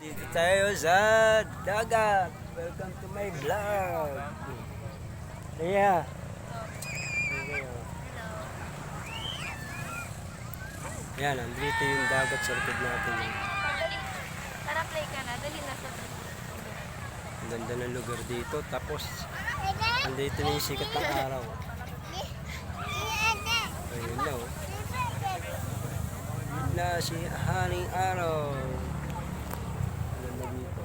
Dito tayo sa dagat. Welcome to my vlog. Kaya. Yan, andito yung dagat sa likod natin. Tara, play ka na. Dali na sa Ang ganda ng lugar dito. Tapos, andito na yung sikat ng araw. Ayun na oh. Na si Haring Araw. Ang Ganda dito.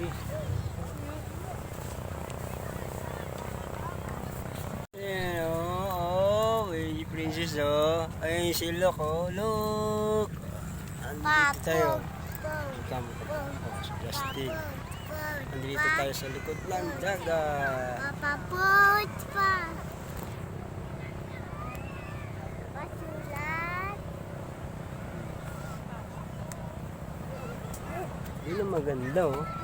Eh. Ayan oh, oh, may princess oh. Ayun si Luke oh, Luke. Andito tayo. Ko. Oh, si Justin. Andito tayo sa likod ng dagat. Papapot pa. Yun ang maganda oh.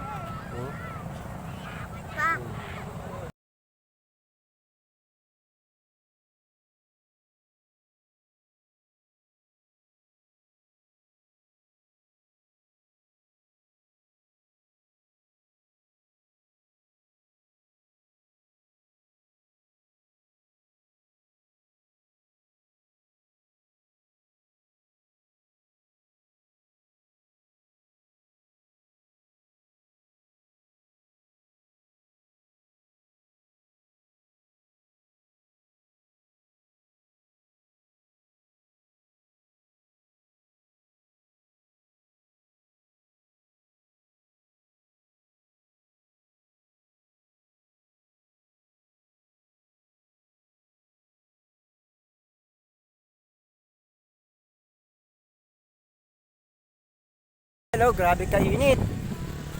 Hello, grabe kainit.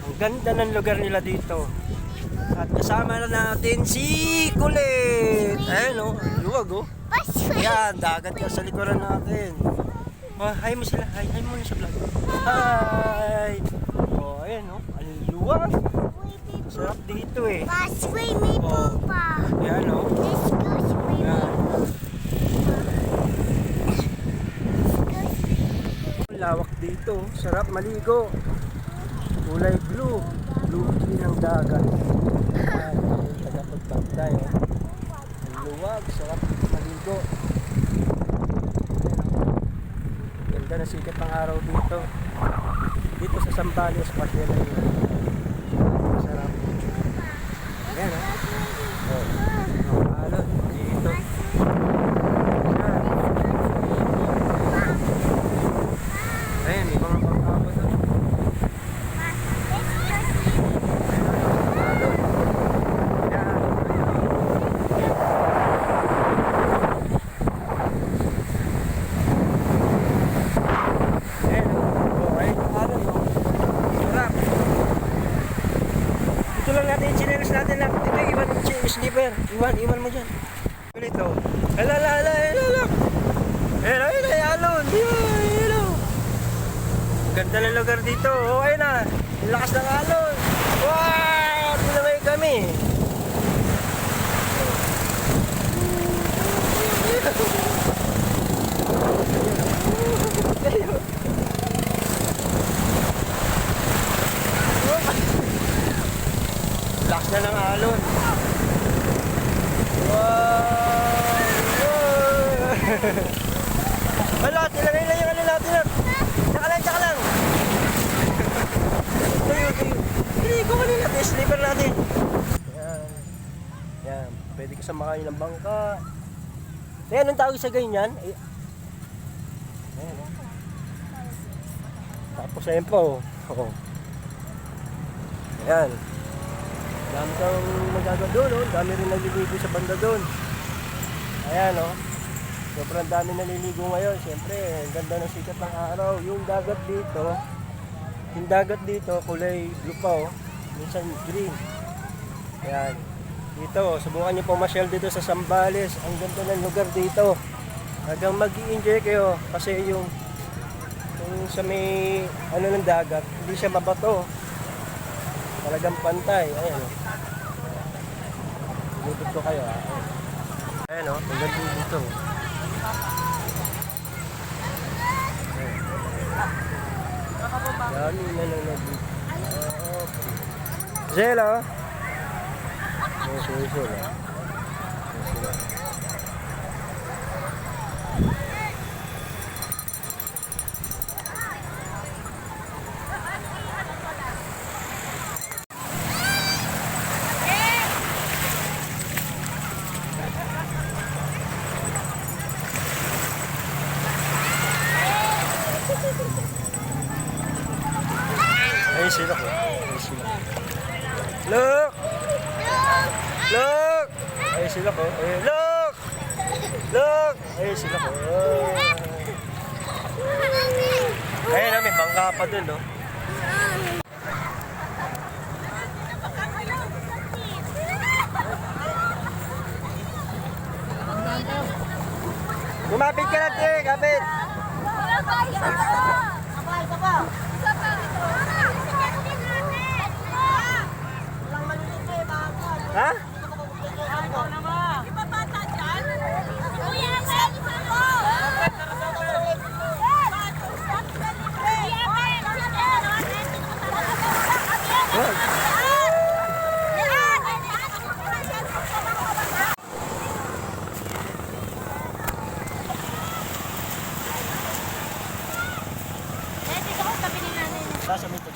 Ang ganda ng lugar nila dito. At kasama na natin si Kulit. Ayun oh, luwag oh. Pasulat. Yan, dagat yan sa likuran natin. Oh, hi mo sila. Hi, hi muna sa vlog. Hi! Oh, ayun oh. Ang luwag. Sarap dito eh. Oh. pupa. Yan oh. Let's go swim. Yan. Ang Lawak dito. Sarap maligo. Kulay blue. Blue green ng dagat. Yan. Yung Tagapagpagtay. Oh. Ang luwag. Sarap maligo. Ganda na sikat ng araw dito. Dito sa Sambales, na yun. Sarap. Yan oh. Oh. Oh, alon. Dito. Yan. Ayan, may mga pangkabo doon. Alon. Yan. Ayan, oh, ayun yung alon, oh. Sarap. Ito lang natin yung chinelas natin lang. Dito, iwan mo slipper. Iwan, iwan mo dyan. Ulit, oh. Hala, hala, hala, hala, hala. Hello, hello, alon. Hello. Ganda ng lugar dito. Oh, na. Ang lakas ng alon. Wow! Tinamay kami. Lakas na ng alon. Wow! Wow. Wala, tilagay lang yung ano natin. Tsaka lang, tsaka lang. Tayo, tayo. Hindi, ko kanina. Yung slipper natin. Yan. Yan. Pwede ka sumakay ng bangka. Eh, anong tawag sa ganyan? Eh, Ayan, oh. Tapos ayun po. Oh. Ayan. Dami kang magagawa doon, oh. Dami rin naliligo sa banda doon. Ayan, oh. Sobrang dami naliligo ngayon. Siyempre, ang ganda ng sikat ng araw. Yung dagat dito, yung dagat dito, kulay blue pa, oh. Minsan green. Ayan. Dito, subukan niyo pumasyal dito sa Sambales. Ang ganda ng lugar dito. Hanggang mag enjoy kayo kasi yung yung sa may ano ng dagat, hindi siya mabato. Talagang pantay. Ayan. oh. Lutod ko kayo. ah. Ayan o, ang ganda dito. Dami nanonood dito. Oo. Zela. Oh, sorry, sorry. Ayun sila ko. Ayun sila. Look! Look! Ayun sila ko. Ayun. Look! Look! Ayun sila ko. Ayun na, may bangka pa dun, no? Lumapit ka na, te! Kapit! Wala pa. Gracias, Mito.